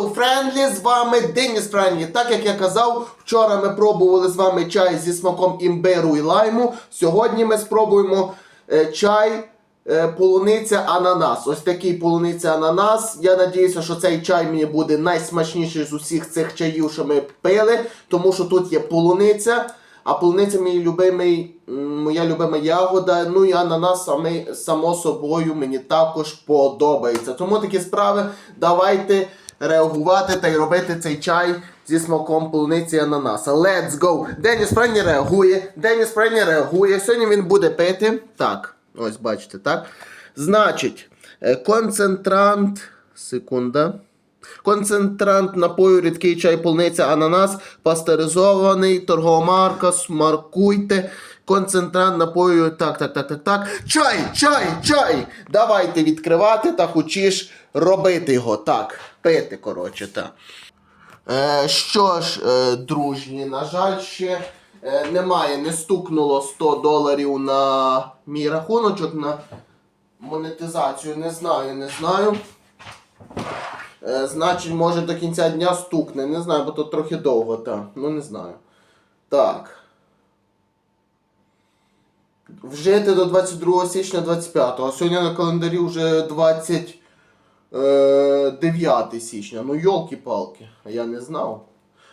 Hello, Friendly, з вами Деніс Friendly. Так як я казав, вчора ми пробували з вами чай зі смаком імбиру і лайму. Сьогодні ми спробуємо е, чай е, полуниця ананас. Ось такий полуниця ананас. Я надіюся, що цей чай мені буде найсмачніший з усіх цих чаїв, що ми пили, тому що тут є полуниця. А полуниця мій любимий, моя любима ягода, ну і ананас саме, само собою мені також подобається. Тому такі справи давайте реагувати та й робити цей чай зі смаком полуниці ананаса. Let's go! Деніс Френі реагує. Деніс Френі реагує. Сьогодні він буде пити. Так, ось бачите, так. Значить, е, концентрант. Секунда. Концентрант напою рідкий чай полуниця ананас, пастеризований, торгова марка, смаркуйте. Концентрант напою. Так, так, так, так, так. Чай, чай, чай! Давайте відкривати та хочеш робити його. Так, пити, коротше, так. Е, що ж, е, дружні, на жаль, ще е, немає, не стукнуло 100 доларів на мій рахуночок на монетизацію. Не знаю, не знаю. Е, значить, може до кінця дня стукне. Не знаю, бо тут трохи довго, так. Ну не знаю. Так. Вжити до 22 січня 25 А сьогодні на календарі вже 29 січня. Ну, йолки-палки. А я не знав.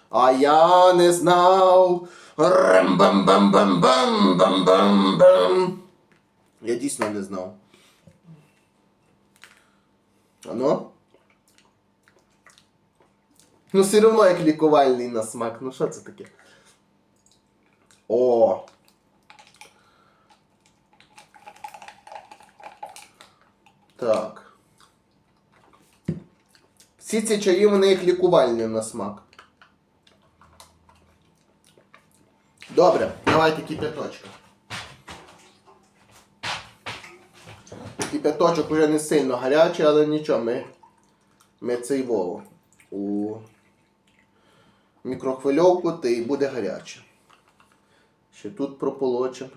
А я не знав. Рем-бам-бам-бам-бам-бам-бам-бам. Я дійсно не знав. Ано? Ну, все одно як лікувальний на смак. Ну що це таке? О! Так. Всі ці чаї вони як лікувальні на смак. Добре, давайте кипяточка. Кипяточок вже не сильно гарячий, але нічого, ми, ми цей вову у мікрохвильовку, та й буде гаряче. Ще тут прополочимо.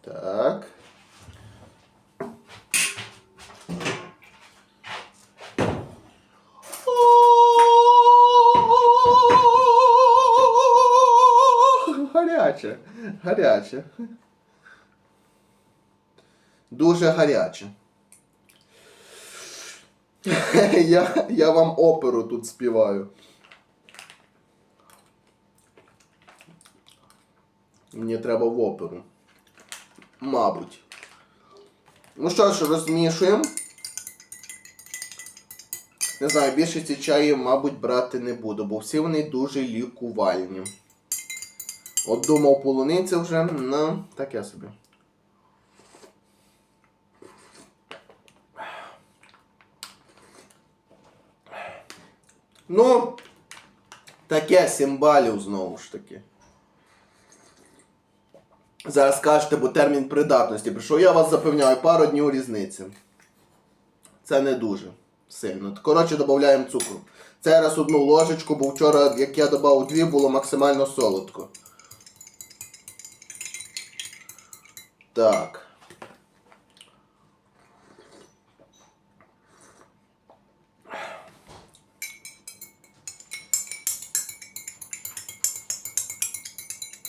Так. Гаряче. Дуже гаряче. я, я вам оперу тут співаю. Мені треба в оперу. Мабуть. Ну що ж, розмішуємо. Не знаю, більше ці чаї, мабуть, брати не буду, бо всі вони дуже лікувальні. От думав полуниця вже, ну, таке собі. Ну, таке симбалів знову ж таки. Зараз кажете, бо термін придатності прийшов. Я вас запевняю, пару днів різниці. Це не дуже сильно. Коротше, додаємо цукру. Це раз одну ложечку, бо вчора, як я додав дві, було максимально солодко. Так.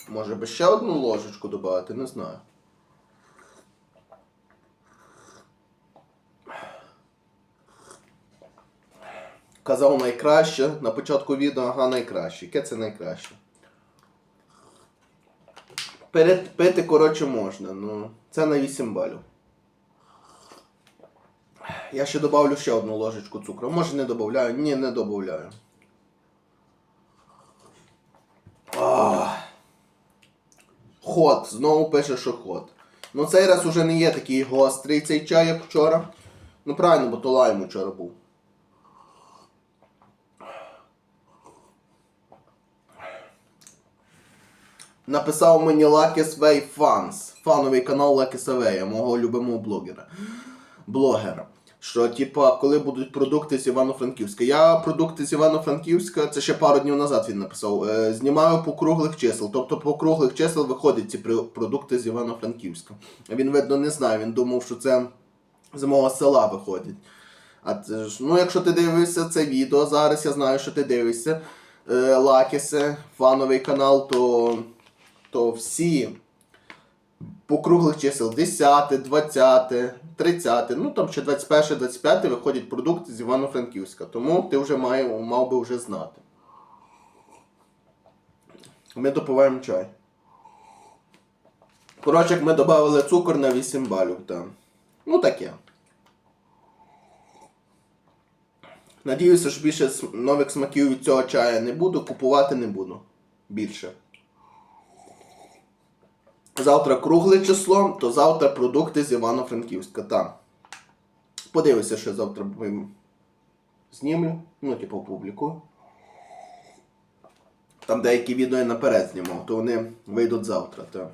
Може би ще одну ложечку додати, не знаю. Казав найкраще на початку відео, ага, найкраще. Яке це найкраще? Перед пити, коротше, можна, ну це на 8 балів. Я ще додавлю ще одну ложечку цукру. Може не додаю? Ні, не додаю. Ход, знову пише, що ход. Ну цей раз уже не є такий гострий цей чай, як вчора. Ну правильно, бо то лайм вчора був. Написав мені Lucky Sway Fans, фановий канал Sway, мого любимого блогера. блогера. Що, типа, коли будуть продукти з Івано-Франківська. Я продукти з Івано-Франківська, це ще пару днів назад він написав. Е, знімаю по круглих чисел. Тобто по круглих чисел виходять ці продукти з Івано-Франківська. Він, видно, не знає, він думав, що це з мого села виходять. А це ж, ну, якщо ти дивишся це відео зараз, я знаю, що ти дивишся. Е, Лакісе, фановий канал, то, то всі по круглих чисел 10, 20, 30, ну там ще 21, 25 виходять продукти з Івано-Франківська. Тому ти вже має, мав би вже знати. Ми допиваємо чай. Коротше, як ми додали цукор на 8 балів. Там. Ну таке. Надіюся, що більше нових смаків від цього чаю не буду, купувати не буду. Більше. Завтра кругле число, то завтра продукти з Івано-Франківська. Там. Подивися, що завтра знімлю. Ну, типу, опублікую. Там деякі відео я наперед знімав, то вони вийдуть завтра. Так.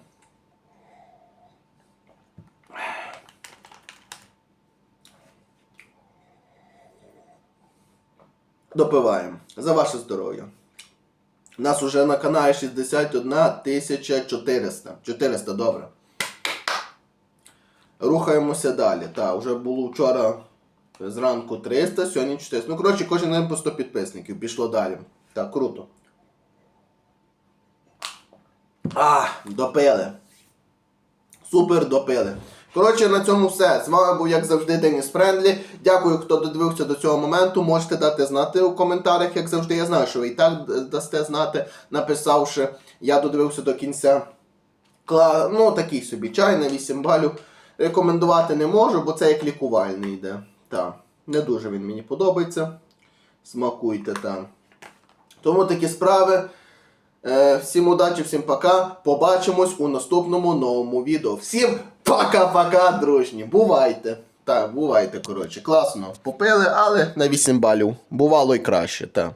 Допиваємо. За ваше здоров'я. У нас уже на каналі 61 400. 400, добре. Рухаємося далі. Так, вже було вчора зранку 300, сьогодні 400. Ну, коротше, кожен день по 100 підписників. Пішло далі. Так, круто. А, допили. Супер допили. Коротше, на цьому все. З вами був, як завжди, Деніс Френдлі. Дякую, хто додивився до цього моменту. Можете дати знати у коментарях, як завжди. Я знаю, що ви і так дасте знати, написавши. Я додивився до кінця. Кла... Ну, такий собі чай на 8 балів. Рекомендувати не можу, бо це як лікувальний йде. Так. Не дуже він мені подобається. Смакуйте там. Тому такі справи. Е, всім удачі, всім пока. Побачимось у наступному новому відео. Всім пока-пока, дружні. Бувайте. Так, бувайте, коротше. Класно. Попили, але на 8 балів. Бувало й краще, так.